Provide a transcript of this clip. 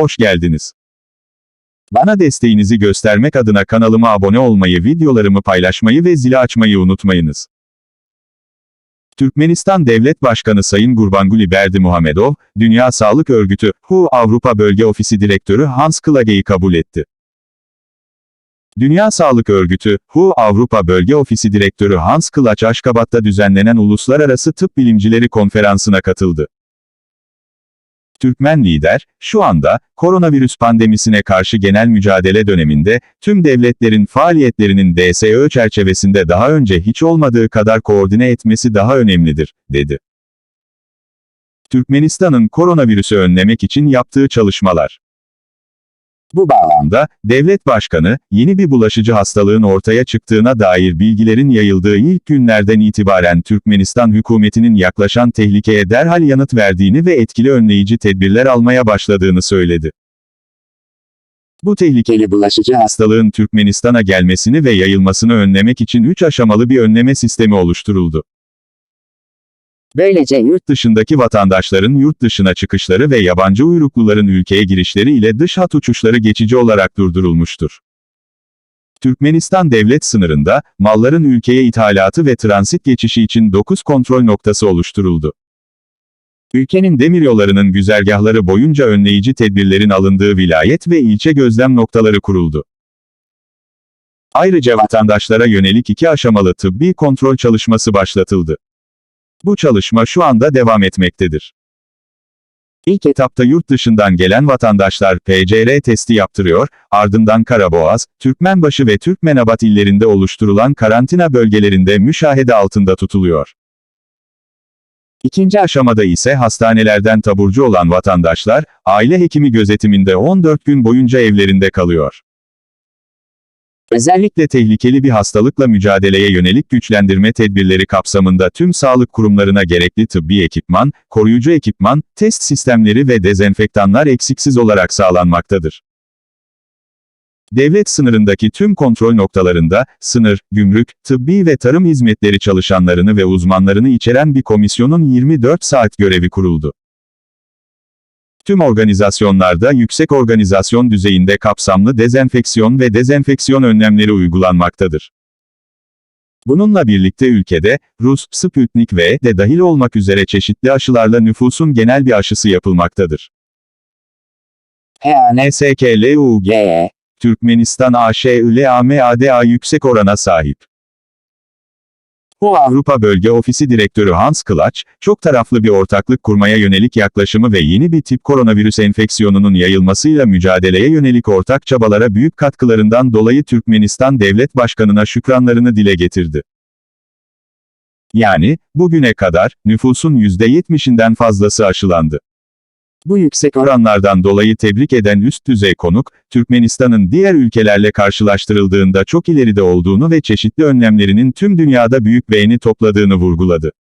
hoş geldiniz. Bana desteğinizi göstermek adına kanalıma abone olmayı, videolarımı paylaşmayı ve zili açmayı unutmayınız. Türkmenistan Devlet Başkanı Sayın Gurbanguly Berdimuhamedov, Dünya Sağlık Örgütü, WHO Avrupa Bölge Ofisi Direktörü Hans Klage'yi kabul etti. Dünya Sağlık Örgütü, WHO Avrupa Bölge Ofisi Direktörü Hans Klage Aşkabat'ta düzenlenen Uluslararası Tıp Bilimcileri Konferansı'na katıldı. Türkmen lider, şu anda, koronavirüs pandemisine karşı genel mücadele döneminde, tüm devletlerin faaliyetlerinin DSÖ çerçevesinde daha önce hiç olmadığı kadar koordine etmesi daha önemlidir, dedi. Türkmenistan'ın koronavirüsü önlemek için yaptığı çalışmalar. Bu bağlamda, devlet başkanı, yeni bir bulaşıcı hastalığın ortaya çıktığına dair bilgilerin yayıldığı ilk günlerden itibaren Türkmenistan hükümetinin yaklaşan tehlikeye derhal yanıt verdiğini ve etkili önleyici tedbirler almaya başladığını söyledi. Bu tehlikeli bulaşıcı hastalığın Türkmenistan'a gelmesini ve yayılmasını önlemek için 3 aşamalı bir önleme sistemi oluşturuldu. Böylece yurt dışındaki vatandaşların yurt dışına çıkışları ve yabancı uyrukluların ülkeye girişleri ile dış hat uçuşları geçici olarak durdurulmuştur. Türkmenistan devlet sınırında, malların ülkeye ithalatı ve transit geçişi için 9 kontrol noktası oluşturuldu. Ülkenin demiryollarının güzergahları boyunca önleyici tedbirlerin alındığı vilayet ve ilçe gözlem noktaları kuruldu. Ayrıca vatandaşlara yönelik iki aşamalı tıbbi kontrol çalışması başlatıldı. Bu çalışma şu anda devam etmektedir. İlk etapta yurt dışından gelen vatandaşlar PCR testi yaptırıyor, ardından Karaboğaz, Türkmenbaşı ve Türkmenabat illerinde oluşturulan karantina bölgelerinde müşahede altında tutuluyor. İkinci aşamada ise hastanelerden taburcu olan vatandaşlar, aile hekimi gözetiminde 14 gün boyunca evlerinde kalıyor. Özellikle tehlikeli bir hastalıkla mücadeleye yönelik güçlendirme tedbirleri kapsamında tüm sağlık kurumlarına gerekli tıbbi ekipman, koruyucu ekipman, test sistemleri ve dezenfektanlar eksiksiz olarak sağlanmaktadır. Devlet sınırındaki tüm kontrol noktalarında, sınır, gümrük, tıbbi ve tarım hizmetleri çalışanlarını ve uzmanlarını içeren bir komisyonun 24 saat görevi kuruldu. Tüm organizasyonlarda yüksek organizasyon düzeyinde kapsamlı dezenfeksiyon ve dezenfeksiyon önlemleri uygulanmaktadır. Bununla birlikte ülkede, Rus, Sputnik V de dahil olmak üzere çeşitli aşılarla nüfusun genel bir aşısı yapılmaktadır. HANSKLUGE, Türkmenistan AŞILAMADA yüksek orana sahip. Bu Avrupa Bölge Ofisi Direktörü Hans Klaç, çok taraflı bir ortaklık kurmaya yönelik yaklaşımı ve yeni bir tip koronavirüs enfeksiyonunun yayılmasıyla mücadeleye yönelik ortak çabalara büyük katkılarından dolayı Türkmenistan Devlet Başkanı'na şükranlarını dile getirdi. Yani, bugüne kadar, nüfusun %70'inden fazlası aşılandı. Bu yüksek oranlardan dolayı tebrik eden üst düzey konuk, Türkmenistan'ın diğer ülkelerle karşılaştırıldığında çok ileride olduğunu ve çeşitli önlemlerinin tüm dünyada büyük beğeni topladığını vurguladı.